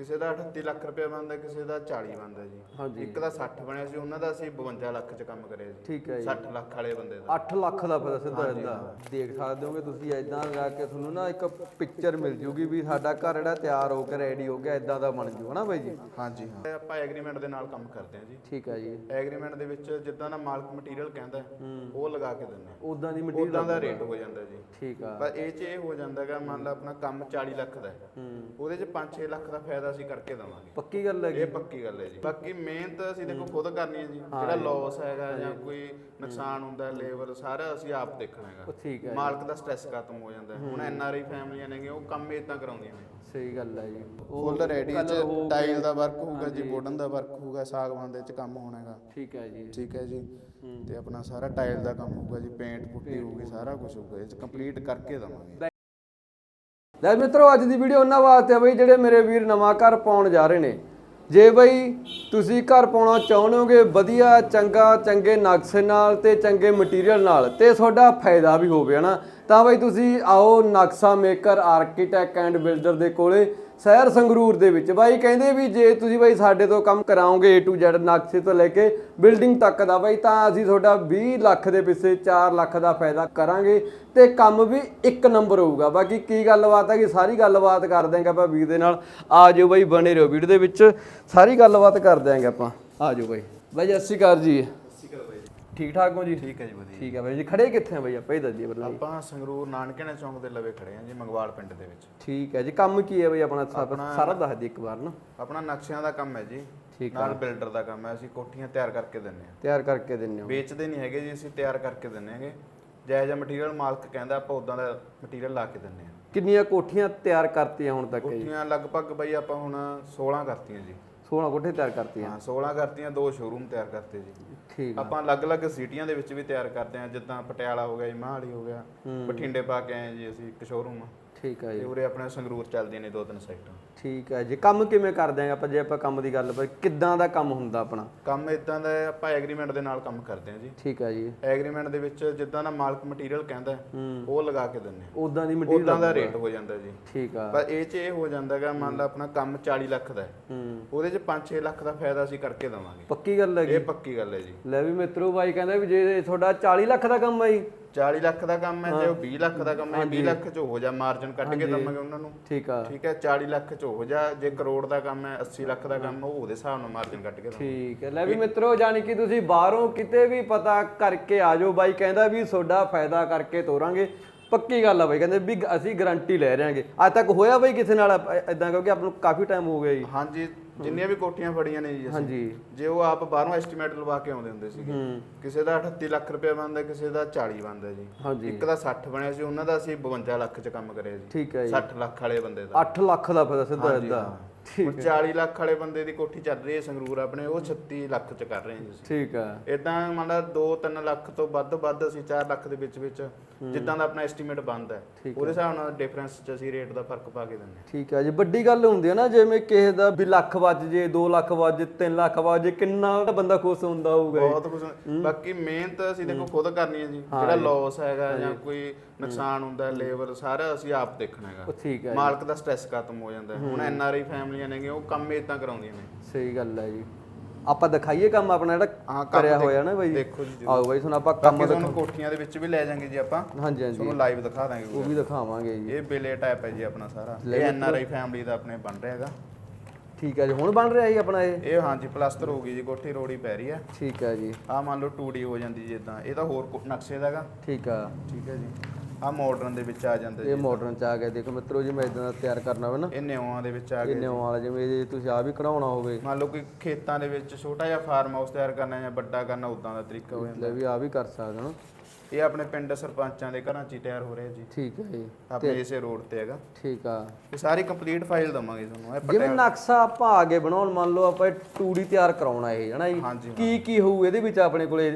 ਕਿਸੇ ਦਾ 38 ਲੱਖ ਰੁਪਏ ਬਣਦਾ ਕਿਸੇ ਦਾ 40 ਬਣਦਾ ਜੀ। ਹਾਂਜੀ। ਇੱਕ ਦਾ 60 ਬਣਿਆ ਸੀ ਉਹਨਾਂ ਦਾ ਅਸੀਂ 52 ਲੱਖ ਚ ਕੰਮ ਕਰਿਆ ਜੀ ਠੀਕ ਹੈ ਜੀ। 60 ਲੱਖ ਵਾਲੇ ਬੰਦੇ ਦਾ। 8 ਲੱਖ ਦਾ ਪਤਾ ਸਿੱਧਾ ਇਦਾਂ ਦੇਖ ਸਕਦੇ ਹੋਗੇ ਤੁਸੀਂ ਇਦਾਂ ਲਗਾ ਕੇ ਤੁਹਾਨੂੰ ਨਾ ਇੱਕ ਪਿਕਚਰ ਮਿਲ ਜੂਗੀ ਵੀ ਸਾਡਾ ਘਰ ਜਿਹੜਾ ਤਿਆਰ ਹੋ ਕੇ ਰੈਡੀ ਹੋ ਗਿਆ ਇਦਾਂ ਦਾ ਬਣ ਜੂ ਹਨਾ ਬਾਈ ਜੀ? ਹਾਂਜੀ ਹਾਂ। ਆਪਾਂ ਐਗਰੀਮੈਂਟ ਦੇ ਨਾਲ ਕੰਮ ਕਰਦੇ ਹਾਂ ਜੀ। ਠੀਕ ਹੈ ਜੀ। ਐਗਰੀਮੈਂਟ ਦੇ ਵਿੱਚ ਜਿੱਦਾਂ ਦਾ ਮਾਲਕ ਮਟੀਰੀਅਲ ਕਹਿੰਦਾ ਹੈ, ਉਹ ਲਗਾ ਕੇ ਦਿੰਦੇ ਉਦਾਂ ਦੀ ਮਟੀਰੀਅਲ ਉਦਾਂ ਦਾ ਰੇਟ ਹੋ ਜਾਂਦਾ ਜੀ। ਠੀਕ ਆ। ਪਰ ਇਹ ਚ ਇਹ ਹੋ ਜਾਂਦਾ ਹੈਗਾ ਮੰਨ ਲਾ ਆਪਣਾ ਕੰਮ 40 ਲੱਖ ਦਾ ਹੈ। ਹੂੰ। ਉਹਦੇ ਚ 5-6 ਲੱਖ ਦਾ ਫਾਇਦਾ ਅਸੀਂ ਕਰਕੇ ਦਵਾਂਗੇ। ਪੱਕੀ ਗੱਲ ਹੈਗੀ ਇਹ ਪੱਕੀ ਗੱਲ ਹੈ ਜੀ। ਬਾਕੀ ਮਿਹਨਤ ਅਸੀਂ ਦੇਖੋ ਖੁਦ ਕਰਨੀ ਹੈ ਜੀ। ਜਿਹੜਾ ਲਾਸ ਹੈਗਾ ਜਾਂ ਕੋਈ ਨੁਕਸਾਨ ਹੁੰਦਾ ਲੇਬਰ ਸਾਰਾ ਅਸੀਂ ਆਪ ਦੇਖਣਾ ਹੈਗਾ। ਠੀਕ ਹੈ ਮਾਲਕ ਦਾ ਸਟ੍ਰੈਸ ਖਤਮ ਹੋ ਜਾਂਦਾ ਹੈ। ਹੁਣ ਐਨ ਆਰ ਆਈ ਫੈਮਲੀਆਂ ਨੇਗੇ ਉਹ ਕੰਮ ਇਦਾਂ ਕਰਾਉਂਦੀਆਂ ਨੇ। ਸਹੀ ਗੱਲ ਹੈ ਜੀ। ਫੁੱਲ ਰੈਡੀ ਚ ਹੋ ਟਾਈਲ ਦਾ ਵਰਕ ਹੋਊਗਾ ਜੀ ਵੁਡਨ ਦਾ ਵਰਕ ਹੋਊਗਾ ਸਾਗਵਾਨ ਦੇ ਚ ਕੰਮ ਹੋਣਾ ਹੈਗਾ। ਠੀਕ ਹੈ ਜੀ। ਠੀਕ ਹੈ ਜੀ। ਤੇ ਆਪਣਾ ਸਾਰਾ ਟਾਈਲ ਦਾ ਕੰਮ ਹੋਊਗਾ ਜੀ ਪੇਂਟ ਪੁੱਟੀ ਹੋਊਗੀ ਸਾਰਾ ਕੁਝ ਹੋਊਗਾ। ਇਹ ਚ ਕੰਪਲੀਟ ਕਰਕੇ ਦਵਾਂਗੇ। ਲੈ ਮਿੱਤਰੋ, ਅੱਜ ਦੀ ਵੀਡੀਓ ਉਹਨਾਂ ਵਾਸਤੇ ਆ ਬਈ, ਜਿਹੜੇ ਮੇਰੇ ਵੀਰ ਨਵਾਂ ਘਰ ਪਾਉਣ ਜਾ ਰਹੇ ਨੇ। ਜੇ ਬਈ ਤੁਸੀਂ ਘਰ ਪਾਉਣਾ ਚਾਹੁੰਦੇ ਹੋਗੇ, ਵਧੀਆ, ਚੰਗਾ, ਚੰਗੇ ਨਕਸ਼ੇ ਨਾਲ ਤੇ ਚੰਗੇ ਮਟੀਰੀਅਲ ਨਾਲ, ਤੇ ਤੁਹਾਡਾ ਫਾਇਦਾ ਵੀ ਹੋਵੇ, ਹਨਾ? ਤਾਂ ਬਈ ਤੁਸੀਂ ਆਓ ਨਕਸ਼ਾ ਮੇਕਰ ਆਰਕੀਟੈਕਟ ਐਂਡ ਬਿਲਡਰ ਦੇ ਕੋਲੇ ਸ਼ਹਿਰ ਸੰਗਰੂਰ ਦੇ ਵਿੱਚ। ਬਾਈ ਕਹਿੰਦੇ ਵੀ ਜੇ ਤੁਸੀਂ ਬਾਈ ਸਾਡੇ ਤੋਂ ਕੰਮ ਕਰਾਓਗੇ A to Z ਨਕਸ਼ੇ ਤੋਂ ਲੈ ਕੇ ਬਿਲਡਿੰਗ ਤੱਕ ਦਾ, ਬਾਈ ਤਾਂ ਅਸੀਂ ਤੁਹਾਡਾ 20 ਲੱਖ ਦੇ ਪਿੱਛੇ 4 ਲੱਖ ਦਾ ਫਾਇਦਾ ਕਰਾਂਗੇ ਤੇ ਕੰਮ ਵੀ ਇੱਕ ਨੰਬਰ ਹੋਊਗਾ। ਬਾਕੀ ਕੀ ਗੱਲਬਾਤ ਹੈ ਕਿ ਸਾਰੀ ਗੱਲਬਾਤ ਕਰ ਦਿਆਂਗੇ ਆਪਾਂ ਵੀਰ ਦੇ ਨਾਲ। ਆ ਜਾਓ ਬਾਈ ਬਣੇ ਰਹੋ ਵੀਡੀਓ ਦੇ ਵਿੱਚ, ਸਾਰੀ ਗੱਲਬਾਤ ਕਰ ਦਿਆਂਗੇ ਆਪਾਂ। ਆ ਜਾਓ ਬਾਈ। ਬਾਈ, ਸਤਿ ਸ਼੍ਰੀ ਅਕਾਲ ਜੀ। ਠੀਕ ਠਾਕ ਹੋ ਜੀ? ਠੀਕ ਹੈ ਜੀ ਵਧੀਆ। ਠੀਕ ਹੈ ਬਾਈ ਜੀ ਖੜੇ ਕਿੱਥੇ ਆ ਬਾਈ ਆਪਾਂ? ਇਹ ਦੱਸੀਏ ਪਹਿਲਾਂ ਆਪਾਂ ਸੰਗਰੂਰ ਨਾਨਕੇਣਾ ਚੌਂਕ ਦੇ ਲਵੇ ਖੜੇ ਹਾਂ ਜੀ ਮੰਗਵਾਲ ਪਿੰਡ ਦੇ ਵਿੱਚ। ਠੀਕ ਹੈ ਜੀ ਕੰਮ ਕੀ ਹੈ ਬਾਈ ਆਪਣਾ? ਸਾਰਾ- ਸਾਰਾ ਦੱਸ ਦਿਓ ਇੱਕ ਵਾਰ ਨਾ। ਆਪਣਾ ਨਕਸ਼ਿਆਂ ਦਾ ਕੰਮ ਹੈ ਜੀ ਠੀਕ ਨਾਲ ਬਿਲਡਰ ਦਾ ਕੰਮ ਹੈ ਅਸੀਂ ਕੋਠੀਆਂ ਤਿਆਰ ਕਰਕੇ ਦਿੰਨੇ ਆ ਤਿਆਰ ਕਰਕੇ ਦਿੰਨੇ ਹੋ। ਵੇਚਦੇ ਨਹੀਂ ਹੈਗੇ ਜੀ ਅਸੀਂ ਤਿਆਰ ਕਰਕੇ ਦਿੰਨੇ ਹੈਗੇ। ਜਿਹੋ ਜਿਹਾ ਮਟੀਰੀਅਲ ਮਾਲਕ ਕਹਿੰਦਾ ਆਪਾਂ ਉਦਾਂ ਦਾ ਮਟੀਰੀਅਲ ਲਾ ਕੇ ਦਿੰਨੇ ਆ ਕਿੰਨੀਆਂ ਕੋਠੀਆਂ ਤਿਆਰ ਕਰਤੀਆਂ ਹੁਣ ਤੱਕ ਜੀ? ਕੋਠੀਆਂ ਲਗਭਗ ਬਈ ਆਪਾਂ ਹੁਣ 16 ਕਰਤੀਆਂ ਜੀ। 16 ਕੋਠੇ ਤਿਆਰ ਕਰਤੀਆਂ। ਹਾਂ 16 ਕਰਤੀਆਂ ਦੋ ਸ਼ੋਰੂਮ ਤਿਆਰ ਕਰਤੇ ਜੀ। ਠੀਕ ਆ। ਆਪਾਂ ਅਲੱਗ-ਅਲੱਗ ਸਿਟੀਆਂ ਦੇ ਵਿੱਚ ਵੀ ਤਿਆਰ ਕਰਦੇ ਆ ਜਿੱਦਾਂ ਪਟਿਆਲਾ ਹੋ ਗਿਆ ਜੀ ਮਹਾਲੀ ਹੋ ਗਿਆ ਬਠਿੰਡੇ ਪਾ ਕੇ ਆਏ ਜੀ ਅਸੀਂ ਇੱਕ ਸ਼ੋਰੂਮ ਠੀਕ ਆ ਜੀ। ਉਰੇ ਆਪਣੇ ਸੰਗਰੂਰ ਚੱਲਦੀਆਂ ਨੇ ਦੋ ਤਿੰਨ ਸਾਈਟਾਂ ਠੀਕ ਹੈ ਜੀ। ਕੰਮ ਕਿਵੇਂ ਕਰਦੇ ਆਂ? ਆਪਾਂ ਜੇ ਆਪਾਂ ਕੰਮ ਦੀ ਗੱਲ ਕਰੀਏ ਕਿੱਦਾਂ ਦਾ ਕੰਮ ਹੁੰਦਾ ਆਪਣਾ? ਕੰਮ ਇਦਾਂ ਦਾ ਹੈ, ਆਪਾਂ ਐਗਰੀਮੈਂਟ ਦੇ ਨਾਲ ਕੰਮ ਕਰਦੇ ਆ ਜੀ। ਠੀਕ ਹੈ ਜੀ। ਐਗਰੀਮੈਂਟ ਦੇ ਵਿੱਚ ਜਿੱਦਾਂ ਦਾ ਮਾਲਕ ਮਟੀਰੀਅਲ ਕਹਿੰਦਾ ਹੈ, ਹੂੰ। ਉਹ ਲਗਾ ਕੇ ਦਿੰਨੇ ਆ। ਉਦਾਂ ਦੀ ਮਟੀਰੀਅਲ ਉਦਾਂ ਦਾ ਰੇਟ ਹੋ ਜਾਂਦਾ ਜੀ। ਠੀਕ ਆ। ਪਰ ਇਹ ਚ ਇਹ ਹੋ ਜਾਂਦਾ ਹੈਗਾ ਮੰਨ ਲਾ ਆਪਣਾ ਕੰਮ 40 ਲੱਖ ਦਾ ਹੈ। ਹੂੰ। ਉਹਦੇ ਚ 5-6 ਲੱਖ ਦਾ ਫਾਇਦਾ ਅਸੀਂ ਕਰਕੇ ਦਵਾਂਗੇ। ਪੱਕੀ ਗੱਲ ਹੈਗੀ ਇਹ ਪੱਕੀ ਗੱਲ ਹੈ ਜੀ। ਲੈ ਵੀ ਮਿੱਤਰੋ ਬਾਈ ਕਹਿੰਦਾ ਵੀ ਜੇ ਤੁਹਾਡਾ 40 ਲੱਖ ਦਾ ਕੰਮ ਹੈ ਜੀ 40 ਲੱਖ ਦਾ ਕੰਮ ਹੈ ਜੇ ਉਹ 20 ਲੱਖ ਦਾ ਕੰਮ ਹੈ 20 ਲੱਖ ਚ ਹੋ ਜਾ ਮਾਰਜਨ ਕੱਢ ਕੇ ਦਵਾਂਗੇ ਉਹਨਾਂ ਨੂੰ। ਠੀਕ ਆ। ਠੀਕ ਹੈ 40 ਲੱਖ ਚ ਹੋ ਜਾ ਜੇ ਕਰੋੜ ਦਾ ਕੰਮ ਹੈ 80 ਲੱਖ ਦਾ ਕੰਮ ਉਹ ਉਹਦੇ ਹਿਸਾਬ ਨਾਲ ਮਾਰਜਨ ਕੱਢ ਕੇ ਠੀਕ ਹੈ। ਲੈ ਵੀ ਮਿੱਤਰੋ ਜਾਨੀ ਕਿ ਤੁਸੀਂ ਬਾਹਰੋਂ ਕਿਤੇ ਵੀ ਪਤਾ ਕਰਕੇ ਆ ਜਾਓ ਬਾਈ ਕਹਿੰਦਾ ਵੀ ਤੁਹਾਡਾ ਫਾਇਦਾ ਕਰਕੇ ਤੋਰਾਂਗੇ। ਪੱਕੀ ਗੱਲ ਆ ਬਾਈ ਕਹਿੰਦੇ ਵੀ ਅਸੀਂ ਗਾਰੰਟੀ ਲੈ ਰਹੇਾਂਗੇ। ਅੱਜ ਤੱਕ ਹੋਇਆ ਬਾਈ ਕਿਸੇ ਨਾਲ ਇਦਾਂ ਕਿਉਂਕਿ ਆਪ ਨੂੰ ਕਾਫੀ ਟਾਈਮ ਹੋ ਗਿਆ ਜੀ। ਹਾਂਜੀ ਜਿੰਨੀਆਂ ਵੀ ਕੋਠੀਆਂ ਫੜੀਆਂ ਨੇ ਜੀ ਅਸੀਂ। ਹਾਂਜੀ। ਜੇ ਉਹ ਆਪ ਬਾਹਰੋਂ ਐਸਟੀਮੇਟ ਲਵਾ ਕੇ ਆਉਂਦੇ ਹੁੰਦੇ ਸੀਗੇ। ਕਿਸੇ ਦਾ 38 ਲੱਖ ਰੁਪਏ ਬਣਦਾ ਕਿਸੇ ਦਾ 40 ਬਣਦਾ ਜੀ। ਇੱਕ ਦਾ 60 ਬਣਿਆ ਸੀ ਉਹਨਾਂ ਦਾ ਅਸੀਂ 52 ਲੱਖ ਚ ਕੰਮ ਕਰਿਆ ਜੀ। ਠੀਕ ਹੈ ਜੀ। 60 ਲੱਖ ਵਾਲੇ ਬੰਦੇ ਦਾ। 8 ਲੱਖ ਦਾ ਫਾਇਦਾ ਸਿੱਧਾ ਇਦਾਂ ਹੁਣ 40 ਲੱਖ ਵਾਲੇ ਬੰਦੇ ਦੀ ਕੋਠੀ ਚੱਲ ਰਹੀ ਹੈ ਸੰਗਰੂਰ ਆਪਣੇ ਉਹ 36 ਲੱਖ ਚ ਕਰ ਰਹੇ ਹਾਂ ਅਸੀਂ ਠੀਕ ਆ ਇਦਾਂ ਮੰਨ ਲਾ 2-3 ਲੱਖ ਤੋਂ ਵੱਧ ਵੱਧ ਅਸੀਂ 4 ਲੱਖ ਦੇ ਵਿੱਚ ਵਿੱਚ ਜਿੱਦਾਂ ਦਾ ਆਪਣਾ ਐਸਟੀਮੇਟ ਬਣਦਾ ਹੈ। ਉਹਦੇ ਹਿਸਾਬ ਨਾਲ ਡਿਫਰੈਂਸ ਚ ਅਸੀਂ ਰੇਟ ਦਾ ਫ਼ਰਕ ਪਾ ਕੇ ਦਿੰਦੇ ਹਾਂ। ਠੀਕ ਆ ਜੀ ਵੱਡੀ ਗੱਲ ਹੁੰਦੀ ਹੈ ਨਾ ਜਿਵੇਂ ਕਿਸੇ ਦਾ ਵੀ ਲੱਖ ਵੱਜ ਜੇ 2 ਲੱਖ ਵੱਜ ਜੇ 3 ਲੱਖ ਵੱਜ ਜੇ ਕਿੰਨਾ ਬੰਦਾ ਖੁਸ਼ ਹੁੰਦਾ ਹੋਊਗਾ। ਬਹੁਤ ਕੁਝ ਬਾਕੀ ਮਿਹਨਤ ਅਸੀਂ ਦੇਖੋ ਖੁਦ ਕਰਨੀ ਹੈ ਜੀ। ਜਿਹੜਾ ਲਾਸ ਹੈਗਾ ਜਾਂ ਕੋਈ ਨੁਕਸਾਨ ਹੁੰਦਾ ਲੇਬਰ ਸਾਰਾ ਅਸੀਂ ਆਪ ਦੇਖਣਾ ਹੈਗਾ। ਠੀਕ ਹੈ ਮਾਲਕ ਦਾ ਸਟ੍ਰੈਸ ਖਤਮ ਹੋ ਜਾਂਦਾ ਹੁਣ ਐਨ ਆਰ ਆਈ ਫੈਮਲੀਆਂ ਨੇਗੇ ਉਹ ਕੰਮ ਇਦਾਂ ਕਰਾਉਂਦੀਆਂ ਨੇ। ਸਹੀ ਗੱਲ ਹੈ ਜੀ। ਆਪਾਂ ਦਿਖਾਈਏ ਕੰਮ ਆਪਣਾ ਜਿਹੜਾ ਹਾਂ, ਕੰਮ ਕਰਿਆ ਦੇਖ- ਹੋਇਆ ਨਾ ਬਾਈ। ਦੇਖੋ ਜੀ ਆਓ ਬਾਈ ਤੁਹਾਨੂੰ ਆਪਾਂ ਕੰਮ ਬਾਕੀ ਤੁਹਾਨੂੰ ਕੋਠੀਆਂ ਦੇ ਵਿੱਚ ਵੀ ਲੈ ਜਾਾਂਗੇ ਜੀ ਆਪਾਂ। ਹਾਂਜੀ ਹਾਂਜੀ। ਤੁਹਾਨੂੰ ਲਾਈਵ ਦਿਖਾ ਦਾਂਗੇ ਉਹ ਵੀ ਦਿਖਾਵਾਂਗੇ ਜੀ। ਇਹ ਬੇਲੇ ਟਾਈਪ ਹੈ ਜੀ ਆਪਣਾ ਸਾਰਾ। ਇਹ ਐਨ ਆਰ ਆਈ ਫੈਮਿਲੀ ਦਾ ਆਪਣੇ ਬਣ ਰਿਹਾ ਹੈਗਾ। ਠੀਕ ਹੈ ਜੀ ਹੁਣ ਬਣ ਰਿਹਾ ਜੀ ਆਪਣਾ ਇਹ? ਇਹ ਹਾਂਜੀ ਪਲਾਸਟਰ ਹੋ ਗਈ ਜੀ ਕੋਠੀ ਰੋੜੀ ਪੈ ਰਹੀ ਹੈ। ਠੀਕ ਹੈ ਜੀ। ਆਹ ਮੰਨ ਲਓ 2D ਹੋ ਜਾਂਦੀ ਜੀ ਇਦਾਂ ਇਹ ਤਾਂ ਹੋਰ ਕੋ- ਨਕਸ਼ੇ ਦਾ ਹੈਗਾ। ਠੀਕ ਆ। ਠੀਕ ਹੈ ਜੀ। ਆਹ ਮਾਡਰਨ ਦੇ ਵਿੱਚ ਆ ਜਾਂਦਾ ਜੀ। ਇਹ ਮਾਡਰਨ ਚ ਆ ਗਿਆ। ਦੇਖੋ ਮਿੱਤਰੋ ਜੀ ਮੈਂ ਇਦਾਂ ਦਾ ਤਿਆਰ ਕਰਨਾ ਹੋਵੇ ਨਾ ਇਹ ਨਿਉਆਂ ਦੇ ਵਿੱਚ ਆ ਇਹ ਗਏ ਨਿਉ ਵਾਲਾ ਜਿਵੇਂ ਇਹ ਤੁਸੀਂ ਆ ਵੀ ਕਢਾਉਣਾ ਹੋਵੇ। ਮੰਨ ਲਓ ਕਿ ਖੇਤਾਂ ਦੇ ਵਿੱਚ ਛੋਟਾ ਜਿਹਾ ਫਾਰਮ ਹਾਊਸ ਤਿਆਰ ਕਰਨਾ ਜਾਂ ਵੱਡਾ ਕਰਨਾ ਉਦਾਂ ਦਾ ਤਰੀਕਾ ਹੋ ਜਾਂਦਾ। ਵੀ ਆ ਵੀ ਕਰ ਸਕਦੇ ਹੋ ਇਹ ਆਪਣੇ ਪਿੰਡ ਸਰਪੰਚਾਂ ਦੇ ਘਰਾਂ 'ਚ ਹੀ ਤਿਆਰ ਹੋ ਰਿਹਾ ਜੀ। ਠੀਕ ਹੈ ਜੀ। ਆਪਣੇ ਇਸੇ ਰੋਡ ਤੇ ਹੈਗਾ। ਠੀਕ ਆ। ਇਹ ਸਾਰੀ ਕੰਪਲੀਟ ਫਾਈਲ ਦਵਾਂਗੇ ਤੁਹਾਨੂੰ ਇਹ ਜਿਵੇਂ ਨਕਸ਼ਾ ਆਪਾਂ ਆਗੇ ਬਣਾਉਣ ਮੰਨ ਲਓ ਆਪਾਂ 2D ਤਿਆਰ ਕਰਾਉਣਾ ਇਹ ਹਨਾ ਜੀ। ਕੀ ਕੀ ਹੋਊ ਇਹਦੇ ਵਿੱਚ ਆਪਣੇ ਕੋਲੇ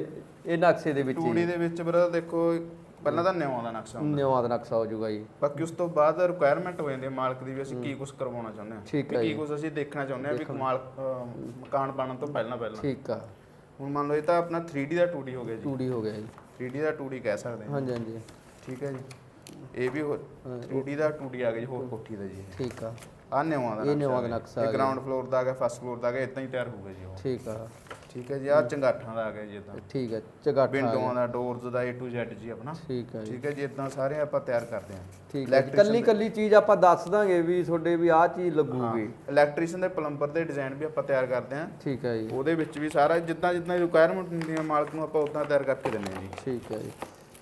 ਇਹ ਨਕਸ਼ੇ ਦੇ ਵਿੱਚ 2D ਦੇ ਵਿੱਚ ਬਰਦਰ ਦੇਖੋ ਪਹਿਲਾਂ ਤਾਂ ਨਿਉਆਂ ਦਾ ਨਕਸ਼ਾ ਹੁੰਦਾ। ਨਿਉਆਂ ਦਾ ਨਕਸ਼ਾ ਹੋ ਜਾਊਗਾ ਜੀ। ਬਾਕੀ ਉਸ ਤੋਂ ਬਾਅਦ ਰਿਕੁਆਇਰਮੈਂਟ ਹੋ ਜਾਂਦੀ ਹੈ ਮਾਲਕ ਦੀ ਵੀ ਅਸੀਂ ਕੀ ਕੁਝ ਕਰਵਾਉਣਾ ਚਾਹੁੰਦੇ ਹਾਂ। ਠੀਕ ਹੈ ਕੀ ਕੁਝ ਅਸੀਂ ਦੇਖਣਾ ਚਾਹੁੰਦੇ ਹਾਂ ਵੀ ਮਾਲਕ ਮਕਾਨ ਬਣਨ ਤੋਂ ਪਹਿਲਾਂ ਪਹਿਲਾਂ। ਠੀਕ ਆ। ਹੁਣ ਮੰਨ ਲਓ ਇਹ ਤਾਂ ਆਪਣਾ 3D ਦਾ 2D ਹੋ ਗਿਆ ਜੀ। 2D ਹੋ ਗਿਆ ਜੀ। 3D ਦਾ 2D ਕਹਿ ਸਕਦੇ ਹਾਂ। ਹਾਂਜੀ ਹਾਂਜੀ। ਠੀਕ ਹੈ ਜੀ। ਇਹ ਵੀ 3D ਦਾ 2D ਆ ਗਿਆ ਜੀ ਹੋਰ ਕੋਠੀ ਦਾ ਜੀ। ਠੀਕ ਆ। ਆ ਨਿਉਆਂ ਦਾ ਇਹ ਨਿਉਆਂ ਦਾ ਗਿਆ। ਨਕਸ਼ਾ ਇਹ ਗਰਾਊਂਡ ਫਲੋਰ ਦਾ ਆ ਗਿਆ ਫਸਟ ਫਲੋਰ ਦਾ ਆ ਗਿਆ ਇਦਾਂ ਹੀ ਤਿਆਰ ਹੋਊਗਾ ਜੀ ਉਹ। ਠੀਕ ਆ। ਠੀਕ ਹੈ ਜੀ ਆ ਚੰਗਾਠਾਂ ਦਾ ਆ ਗਿਆ ਜੀ ਇਦਾਂ ਠੀਕ ਹੈ ਚਗਾਠਾ ਵਿੰਡੋਆਂ ਦਾ ਡੋਰਸ ਦਾ A to Z ਜੀ ਆਪਣਾ। ਠੀਕ ਹੈ ਜੀ। ਠੀਕ ਹੈ ਜੀ ਇਦਾਂ ਸਾਰੇ ਆਪਾਂ ਤਿਆਰ ਕਰਦੇ ਹਾਂ। ਠੀਕ ਹੈ ਕੱਲੀ ਕੱਲੀ ਚੀਜ਼ ਆਪਾਂ ਦੱਸ ਦਾਂਗੇ ਵੀ ਤੁਹਾਡੇ ਵੀ ਆਹ ਚੀਜ਼ ਲੱਗੂਗੀ। ਇਲੈਕਟ੍ਰੀਸ਼ੀਅਨ ਦੇ ਪਲੰਬਰ ਦੇ ਡਿਜ਼ਾਈਨ ਵੀ ਆਪਾਂ ਤਿਆਰ ਕਰਦੇ ਹਾਂ। ਠੀਕ ਹੈ ਜੀ। ਉਹਦੇ ਵਿੱਚ ਵੀ ਸਾਰਾ ਜਿੱਦਾਂ ਜਿੱਦਾਂ ਰਿਕੁਆਇਰਮੈਂਟ ਹੁੰਦੀ ਹੈ ਮਾਲਕ ਨੂੰ ਆਪਾਂ ਉਦਾਂ ਤਿਆਰ ਕਰਕੇ ਦਿੰਦੇ ਹਾਂ ਜੀ। ਠੀਕ ਹੈ ਜੀ।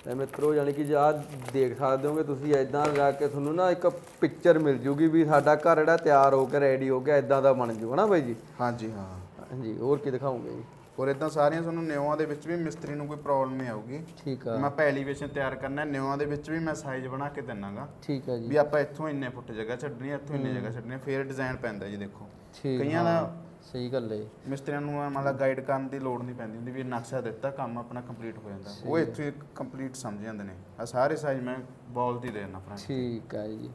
ਤੇ ਮਿੱਤਰੋ ਯਾਨੀ ਕਿ ਆ ਦੇਖ ਸਕਦੇ ਹੋਗੇ ਤੁਸੀਂ ਐਦਾਂ ਜਾ ਕੇ ਤੁਹਾਨੂੰ ਨਾ ਇੱਕ ਪਿਕਚਰ ਮਿਲ ਜੂਗੀ ਵੀ ਸਾਡਾ ਘਰ ਜਿਹੜਾ ਤਿਆਰ ਹੋ ਕੇ ਰੈਡੀ ਹੋ ਗਿਆ ਐਦਾਂ ਦਾ ਬਣ ਜੂ ਹਨਾ ਬਾਈ ਜੀ? ਹਾਂਜੀ ਹਾਂ। ਹਾਂਜੀ ਹੋਰ ਕੀ ਦਿਖਾਉਂਗੇ ਜੀ? ਔਰ ਇਦਾਂ ਸਾਰੀਆਂ ਤੁਹਾਨੂੰ ਨਿਉਆਂ ਦੇ ਵਿੱਚ ਵੀ ਮਿਸਤਰੀ ਨੂੰ ਕੋਈ ਪ੍ਰੋਬਲਮ ਨਹੀਂ ਆਊਗੀ। ਠੀਕ ਆ। ਮੈਂ ਆਪਾਂ ਐਲੀਵੇਸ਼ਨ ਤਿਆਰ ਕਰਨਾ ਹੈ, ਨਿਉਆਂ ਦੇ ਵਿੱਚ ਵੀ ਮੈਂ ਸਾਈਜ਼ ਬਣਾ ਕੇ ਦਿੰਨਾਗਾ। ਠੀਕ ਹੈ ਜੀ। ਵੀ ਆਪਾਂ ਇੱਥੋਂ ਇੰਨੇ ਫੁੱਟ ਜਗ੍ਹਾ ਛੱਡਣੀ ਹੈ ਇੱਥੋਂ ਇੰਨੇ ਜਗ੍ਹਾ ਛੱਡਣੀ ਹੈ ਫੇਰ ਡਿਜ਼ਾਈਨ ਪੈਂਦਾ ਜੀ ਦੇਖੋ। ਠੀਕ ਕਈਆਂ ਦਾ ਸਹੀ ਗੱਲ ਹੈ ਮਿਸਤਰੀਆਂ ਨੂੰ ਮਤਲਬ ਗਾਈਡ ਕਰਨ ਦੀ ਲੋੜ ਨਹੀਂ ਪੈਂਦੀ ਹੁੰਦੀ ਵੀ ਨਕਸ਼ਾ ਦਿੱਤਾ ਕੰਮ ਆਪਣਾ ਕੰਪਲੀਟ ਹੋ ਜਾਂਦਾ। ਉਹ ਇੱਥੋਂ ਕੰਪਲੀਟ ਸਮਝ ਜਾਂਦੇ ਨੇ। ਆ ਸਾਰੇ ਸਾਈਜ਼ ਮੈਂ ਬਾਲ ਦੀ ਦੇਣਾ ਫਰੰਟ ਠੀਕ ਹੈ ਜੀ।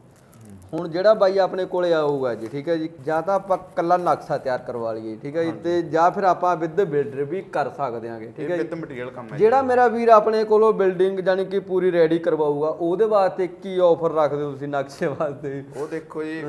ਹੁਣ ਜਿਹੜਾ ਬਾਈ ਆਪਣੇ ਕੋਲੇ ਆਊਗਾ ਜੀ ਠੀਕ ਹੈ ਜੀ ਜਾਂ ਤਾਂ ਆਪਾਂ ਕੱਲਾ ਨਕਸ਼ਾ ਤਿਆਰ ਕਰਵਾ ਲਈਏ ਠੀਕ ਹੈ ਜੀ ਤੇ ਜਾਂ ਫਿਰ ਆਪਾਂ ਵਿਦ ਬਿਲਡਰ ਵੀ ਕਰ ਸਕਦੇ ਆਂਗੇ ਠੀਕ ਹੈ ਜੀ। ਵਿਦ ਮਟੀਰੀਅਲ ਕੰਮ ਹੈ। ਜਿਹੜਾ ਮੇਰਾ ਵੀਰ ਆਪਣੇ ਕੋਲੋਂ ਬਿਲਡਿੰਗ ਜਾਨੀ ਕਿ ਪੂਰੀ ਰੈਡੀ ਕਰਵਾਊਗਾ ਉਹਦੇ ਵਾਸਤੇ ਕੀ ਆਫਰ ਰੱਖਦੇ ਹੋ ਤੁਸੀਂ ਨਕਸ਼ੇ ਵਾਸਤੇ? ਉਹ ਦੇਖੋ ਜੀ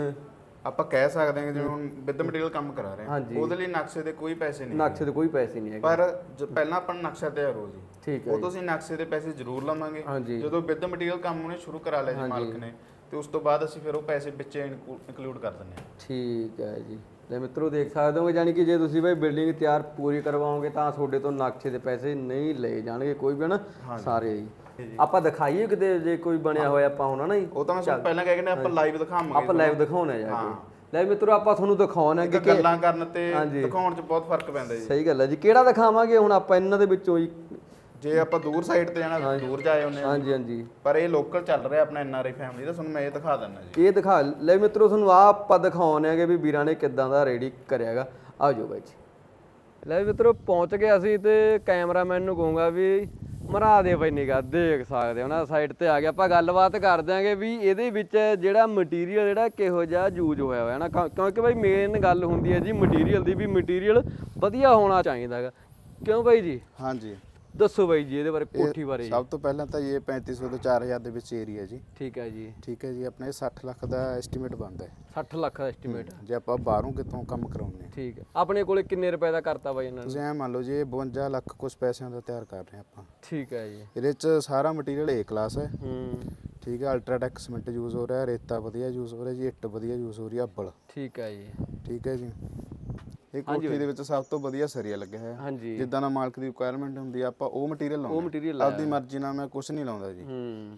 ਆਪਾਂ ਕਹਿ ਸਕਦੇ ਹਾਂ ਜਿਵੇਂ ਹੁਣ ਵਿਦ ਮਟੀਰੀਅਲ ਕੰਮ ਕਰਾ ਰਹੇ ਹਾਂ। ਉਹਦੇ ਲਈ ਨਕਸ਼ੇ ਦੇ ਕੋਈ ਪੈਸੇ ਨਹੀਂ ਨਕਸ਼ੇ ਦੇ ਕੋਈ ਪੈਸੇ ਨਹੀਂ ਹੈਗੇ। ਪਰ ਪਹਿਲਾਂ ਆਪਾਂ ਨਕਸ਼ਾ ਤਿਆਰ ਹੋ ਜੀ ਠੀਕ ਹੈ ਉਹ ਤੁਸੀਂ ਨਕਸ਼ੇ ਦੇ ਪੈਸੇ ਜ਼ਰੂਰ ਲਵਾਂਗੇ। ਜਦੋਂ ਵਿਦ ਮਟੀਰੀਅਲ ਕੰਮ ਉਹਨੇ ਸ਼ੁਰੂ ਕਰਾ ਲਿਆ ਜੀ ਮਾਲਕ ਨੇ ਤੇ ਉਸ ਤੋਂ ਬਾਅਦ ਅਸੀਂ ਫਿਰ ਉਹ ਪੈਸੇ ਵਿੱਚ ਇਨਕਲੂਡ ਕਰ ਦਿੰਦੇ ਹਾਂ। ਠੀਕ ਹੈ ਜੀ। ਲੈ ਮਿੱਤਰੋ ਦੇਖ ਸਕਦੇ ਹੋ ਜਾਨੀ ਕਿ ਜੇ ਤੁਸੀਂ ਬਈ ਬਿਲਡਿੰਗ ਤਿਆਰ ਪੂਰੀ ਕਰਵਾਓਗੇ ਤਾਂ ਤੁਹਾਡੇ ਤੋਂ ਨਕਸ਼ੇ ਦੇ ਪੈਸੇ ਨਹੀਂ ਲਏ ਜਾਣਗੇ ਕੋਈ ਵੀ ਨਾ ਸਾਰੇ ਹੀ। ਆਪਾਂ ਦਿਖਾਈਏ ਕਿਤੇ ਜੇ ਕੋਈ ਬਣਿਆ ਹੋਇਆ ਆਪਾਂ ਹੁਣ ਨਾ ਜੀ। ਉਹ ਤਾਂ ਮੈਂ ਤੁਹਾਨੂੰ ਪਹਿਲਾਂ ਕਹਿ ਕੇ ਨੇ ਆਪਾਂ ਲਾਈਵ ਦਿਖਾਵਾਂਗੇ ਆਪਾਂ ਲਾਈਵ ਦਿਖਾਉਣਾ ਜਾ ਕੇ। ਲੈ ਮਿੱਤਰੋ ਆਪਾਂ ਤੁਹਾਨੂੰ ਦਿਖਾਉਣਾ ਕਿ ਕਿ- ਗੱਲਾਂ ਕਰਨ ਤੇ। ਦਿਖਾਉਣ 'ਚ ਬਹੁਤ ਫ਼ਰਕ ਪੈਂਦਾ ਜੀ। ਸਹੀ ਗੱਲ ਹੈ ਜੀ। ਕਿਹੜਾ ਦਿਖਾਵਾਂਗੇ ਹੁਣ ਆਪਾਂ? ਇਹਨਾਂ ਦੇ ਵਿੱਚੋਂ ਜੀ ਜੇ ਆਪਾਂ ਦੂਰ ਸਾਈਡ ਤੇ ਜਾਣਾ ਦੂਰ ਜਾਏ ਆ। ਹਾਂਜੀ ਹਾਂਜੀ। ਪਰ ਇਹ ਲੋਕਲ ਚੱਲ ਰਿਹਾ ਆਪਣਾ ਐਨਆਰਆਈ ਫੈਮਿਲੀ ਦਾ ਤੁਹਾਨੂੰ ਮੈਂ ਇਹ ਦਿਖਾ ਦਿੰਦਾ ਜੀ। ਇਹ ਦਿਖਾ ਲੈ ਮਿੱਤਰੋ ਤੁਹਾਨੂੰ ਆਹ ਆਪਾਂ ਦਿਖਾਉਣੇ ਆਗੇ ਵੀ ਵੀਰਾਂ ਨੇ ਕਿੱਦਾਂ ਦਾ ਰੈਡੀ ਕਰਿਆਗਾ ਆ ਜਾਓ ਬਾਈ ਜੀ। ਲੈ ਮਿੱਤਰੋ ਪਹੁੰਚ ਗਏ ਅਸੀਂ ਤੇ ਕੈਮਰਾਮੈਨ ਨੂੰ ਕਹੂੰਗਾ ਵੀ ਮਰਾ ਦੇ ਬਈ ਨਿਗਾ ਦੇਖ ਸਕਦੇ ਹੋ ਨਾ ਸਾਈਡ ਤੇ ਆ ਗਿਆ ਆਪਾਂ ਗੱਲਬਾਤ ਕਰ ਦਿਆਂਗੇ ਵੀ ਇਹਦੇ ਵਿੱਚ ਜਿਹੜਾ ਮਟੀਰੀਅਲ ਜਿਹੜਾ ਕਿਹੋ ਜਿਹਾ ਯੂਜ਼ ਹੋਇਆ ਹੋਇਆ ਨਾ। ਕਿਉਂ- ਕਿਉਂਕਿ ਬਾਈ ਮੇਨ ਗੱਲ ਹੁੰਦੀ ਹੈ ਜੀ ਮਟੀਰੀਅਲ ਦੀ ਵੀ ਮਟੀਰੀਅਲ ਵਧੀਆ ਹੋਣਾ ਚਾਹੀਦਾ ਹੈਗਾ। ਕਿਉਂ ਬਾਈ ਜੀ? ਹਾਂਜੀ। ਦੱਸੋ ਬਾਈ ਜੀ ਇਹਦੇ ਬਾਰੇ ਕੋਠੀ ਬਾਰੇ। ਸਭ ਤੋਂ ਪਹਿਲਾਂ ਤਾਂ ਇਹ 3500 ਤੋਂ 4000 ਦੇ ਵਿੱਚ ਏਰੀਆ ਜੀ। ਠੀਕ ਹੈ ਜੀ। ਠੀਕ ਹੈ ਜੀ ਆਪਣੇ 60 ਲੱਖ ਦਾ ਐਸਟੀਮੇਟ ਬਣਦਾ ਹੈ। 60 ਲੱਖ ਦਾ ਐਸਟੀਮੇਟ ਜੇ ਆਪਾਂ ਬਾਹਰੋਂ ਕਿਤੋਂ ਕੰਮ ਕਰਾਉਂਦੇ ਹਾਂ। ਠੀਕ ਹੈ। ਆਪਣੇ ਕੋਲੇ ਕਿੰਨੇ ਰੁਪਏ ਦਾ ਕਰਤਾ ਬਾਈ ਇਹਨਾਂ ਨੇ? ਤੁਸੀਂ ਐ ਮੰਨ ਲਓ ਜੀ ਇਹ 52 ਲੱਖ ਕੁਝ ਪੈਸਿਆਂ ਦਾ ਤਿਆਰ ਕਰ ਰਹੇ ਆਪਾਂ। ਠੀਕ ਹੈ ਜੀ। ਇਹਦੇ ਚ ਸਾਰਾ ਮਟੀਰੀਅਲ ਏ ਕਲਾਸ ਹੈ। ਹੂੰ। ਠੀਕ ਹੈ ਅਲਟਰਾਟੈਕ ਸੀਮੈਂਟ ਯੂਜ਼ ਹੋ ਰਿਹਾ ਰੇਤਾ ਵਧੀਆ ਯੂਜ਼ ਹੋ ਰਿਹਾ ਜੀ ਇੱਟ ਵਧੀਆ ਯੂਜ਼ ਹੋ ਰਹੀ ਹੈ ਅੱਬਲ। ਠੀਕ ਹੈ ਜੀ। ਠੀਕ ਹੈ ਜੀ। ਇਹ ਕੋਠੀ ਦੇ ਵਿੱਚ ਸਭ ਤੋਂ ਵਧੀਆ ਸਰੀਆ ਲੱਗਿਆ ਹੋਇਆ। ਹਾਂਜੀ। ਜਿੱਦਾਂ ਦਾ ਮਾਲਕ ਦੀ ਰਿਕੁਆਇਰਮੈਂਟ ਹੁੰਦੀ ਆ ਆਪਾਂ ਉਹ ਮਟੀਰੀਅਲ ਉਹ ਲਾਉਂਦੇ ਆਪਦੀ ਮਰਜ਼ੀ ਨਾਲ ਮੈਂ ਕੁਝ ਨਹੀਂ ਲਾਉਂਦਾ ਜੀ।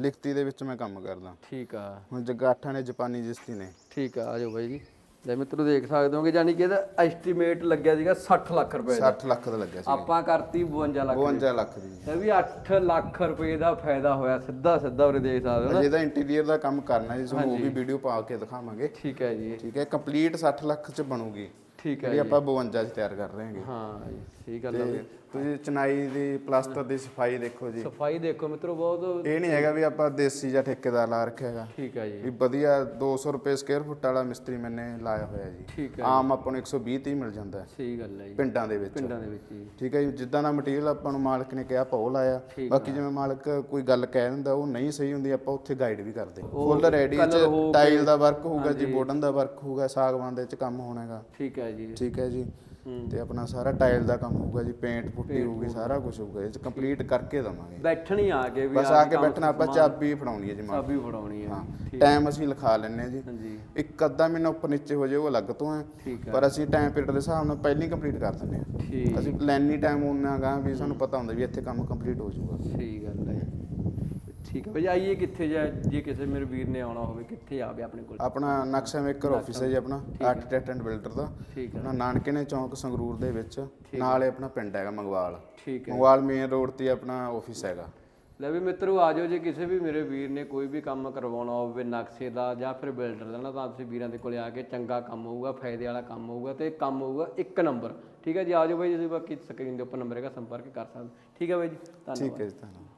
ਲਿਖਤੀ ਦੇ ਵਿੱਚ ਮੈਂ ਕੰਮ ਕਰਦਾ। ਠੀਕ ਆ। ਹੁਣ ਜਗਾਠਾਂ ਨੇ ਜਾਪਾਨੀ ਜਿਸਤੀ ਨੇ। ਠੀਕ ਆ ਆਜੋ ਬਾਈ ਜੀ। ਲੈ ਮਿੱਤਰੋ ਦੇਖ ਸਕਦੇ ਹੋਗੇ ਯਾਨੀ ਕਿ ਇਹਦਾ ਐਸਟੀਮੇਟ ਲੱਗਿਆ ਸੀਗਾ 60 ਲੱਖ ਰੁਪਏ ਦਾ। 60 ਲੱਖ ਦਾ ਲੱਗਿਆ ਸੀ ਆਪਾਂ ਕਰਤੀ 52 ਲੱਖ 52 ਲੱਖ ਦੀ ਇਹ ਵੀ 8 ਲੱਖ ਰੁਪਏ ਦਾ ਫਾਇਦਾ ਹੋਇਆ ਸਿੱਧਾ ਸਿੱਧਾ ਉਰੇ ਦੇਖ ਸਕਦੇ ਹੋ ਨਾ। ਜਿਹਦਾ ਇੰਟੀਰੀਅਰ ਦਾ ਕੰਮ ਕਰਨਾ ਜੀ ਤੁਹਾਨੂੰ ਉਹ ਵੀ ਵੀਡੀਓ ਪਾ ਕੇ ਦਿਖਾਵਾਂਗੇ। ਠੀਕ ਹੈ ਜੀ। ਠੀਕ ਹੈ ਕੰਪਲੀਟ 60 ਲੱਖ ਚ ਬਣੂਗੀ। ਠੀਕ ਹੈ ਜਿਹੜੀ ਆਪਾਂ 52 ਚ ਤਿਆਰ ਕਰ ਰਹੇ ਹਾਂਗੇ। ਹਾਂ ਜੀ ਸਹੀ ਗੱਲ ਹੈ ਤੁਸੀਂ ਚਨਾਈ ਦੀ ਪਲਾਸਟਰ ਦੀ ਸਫ਼ਾਈ ਦੇਖੋ ਜੀ। ਸਫ਼ਾਈ ਦੇਖੋ ਮਿੱਤਰੋ ਬਹੁਤ ਇਹ ਨਹੀਂ ਹੈਗਾ ਵੀ ਆਪਾਂ ਦੇਸੀ ਜਾਂ ਠੇਕੇਦਾਰ ਲਾ ਰੱਖਿਆ ਹੈਗਾ। ਠੀਕ ਹੈ ਜੀ। ਵੀ ਵਧੀਆ 200 ਰੁਪਏ ਸਕੁਅਰ ਫੁੱਟ ਵਾਲਾ ਮਿਸਤਰੀ ਮੈਨੇ ਲਾਇਆ ਹੋਇਆ ਜੀ। ਠੀਕ ਹੈ ਆਮ ਆਪਾਂ ਨੂੰ 120 30 ਮਿਲ ਜਾਂਦਾ ਹੈ। ਸਹੀ ਗੱਲ ਹੈ ਜੀ। ਪਿੰਡਾਂ ਦੇ ਵਿੱਚ। ਪਿੰਡਾਂ ਦੇ ਵਿੱਚ ਜੀ। ਠੀਕ ਹੈ ਜੀ ਜਿੱਦਾਂ ਦਾ ਮਟੀਰੀਅਲ ਆਪਾਂ ਨੂੰ ਮਾਲਕ ਨੇ ਕਿਹਾ ਆਪਾਂ ਉਹ ਲਾਇਆ। ਬਾਕੀ ਜਿਵੇਂ ਮਾਲਕ ਕੋਈ ਗੱਲ ਕਹਿ ਦਿੰਦਾ ਉਹ ਨਹੀਂ ਸਹੀ ਹੁੰਦੀ ਆਪਾਂ ਉੱਥੇ ਗਾਈਡ ਵੀ ਕਰਦੇ। ਫੁੱਲ ਰੈਡੀ ਚ ਟਾਈਲ ਦਾ ਵਰਕ ਹੋਊਗਾ ਜੀ ਬੋਡਨ ਦਾ ਵਰਕ ਹੋਊਗਾ ਸਾਗਵਾਨ ਦੇ ਚ ਕੰਮ ਹੋਣਾਗਾ ਠੀਕ ਹੈ ਜੀ। ਠੀਕ ਹੈ ਜੀ। ਤੇ ਆਪਣਾ ਸਾਰਾ ਟਾਈਲ ਦਾ ਕੰਮ ਹੋਊਗਾ ਜੀ ਪੇਂਟ ਪੁੱਟੀ ਹੋਊਗੀ ਸਾਰਾ ਕੁਝ ਹੋਊਗਾ ਇਹ ਕੰਪਲੀਟ ਕਰਕੇ ਦਵਾਂਗੇ। ਬੈਠਣੀ ਆ ਕੇ ਵੀ ਬਸ ਆ ਕੇ ਬੈਠਣਾ ਆਪਾਂ ਚਾਬੀ ਫੜਾਉਣੀ ਹੈ ਜੀ ਚਾਬੀ ਫੜਾਉਣੀ ਆ ਟਾਈਮ ਅਸੀਂ ਲਿਖਾ ਲੈਣੇ ਜੀ। ਹਾਂਜੀ। ਇੱਕ ਅੱਧਾ ਮਹੀਨਾ ਉੱਪਰ ਨੀਚੇ ਹੋ ਜਾਏ ਉਹ ਅਲੱਗ ਤੋਂ ਹੈ। ਪਰ ਅਸੀਂ ਟਾਈਮ ਪੀਰੀਅਡ ਦੇ ਹਿਸਾਬ ਨਾਲ ਪਹਿਲਾਂ ਹੀ ਕੰਪਲੀਟ ਕਰ ਦਿੰਦੇ ਹਾਂ। ਅਸੀਂ ਲੈਣੀ ਟਾਈਮ ਉਹਨਾਂ ਗਾ ਵੀ ਸਾਨੂੰ ਪਤਾ ਹੁੰਦਾ ਵੀ ਇੱਥੇ ਕੰਮ ਕੰਪਲੀਟ ਹੋ ਜਾਊਗਾ। ਸਹੀ ਗੱਲ ਹੈ ਠੀਕ ਹੈ ਭਾਈ ਆਈਏ ਕਿੱਥੇ ਜਾ ਜੇ ਕਿਸੇ ਮੇਰੇ ਵੀਰ ਨੇ ਆਉਣਾ ਹੋਵੇ ਕਿੱਥੇ ਆਵੇ ਆਪਣੇ ਕੋਲ? ਆਪਣਾ ਨਕਸ਼ਾ ਮੇਕਰ ਆਫਿਸ ਹੈ ਜੀ ਆਪਣਾ ਆਰਕੀਟੈਕਟ ਐਂਡ ਬਿਲਡਰ ਦਾ। ਠੀਕ ਹੈ। ਆਪਣਾ ਨਾਨਕੇ ਨੇ ਚੌਂਕ ਸੰਗਰੂਰ ਦੇ ਵਿੱਚ ਨਾਲੇ ਆਪਣਾ ਪਿੰਡ ਹੈਗਾ ਮੰਗਵਾਲ। ਠੀਕ ਹੈ। ਮੰਗਵਾਲ ਮੇਨ ਰੋਡ ਤੇ ਆਪਣਾ ਆਫਿਸ ਹੈਗਾ। ਲੈ ਵੀ ਮਿੱਤਰੋ ਆ ਜਾਓ ਜੇ ਕਿਸੇ ਵੀ ਮੇਰੇ ਵੀਰ ਨੇ ਕੋਈ ਵੀ ਕੰਮ ਕਰਵਾਉਣਾ ਹੋਵੇ ਨਕਸ਼ੇ ਦਾ ਜਾਂ ਫਿਰ ਬਿਲਡਰ ਦਾ ਨਾ ਤਾਂ ਤੁਸੀਂ ਵੀਰਾਂ ਦੇ ਕੋਲੇ ਆ ਕੇ ਚੰਗਾ ਕੰਮ ਹੋਊਗਾ ਫਾਇਦੇ ਵਾਲਾ ਕੰਮ ਹੋਊਗਾ ਤੇ ਕੰਮ ਹੋਊਗਾ ਇੱਕ ਨੰਬਰ ਠੀਕ ਹੈ ਜੀ ਆ ਜਾਓ ਬਾਈ ਤੁਸੀਂ ਬਾਕੀ ਸਕਰੀਨ ਦੇ ਉੱਪਰ ਨੰਬਰ ਹੈਗਾ ਸੰਪਰਕ ਕਰ ਸਕਦੇ ਠੀਕ ਹੈ ਬਾਈ ਜੀ ਧੰਨਵਾਦ। ਠੀਕ ਹੈ ਜੀ ਧੰਨਵਾਦ।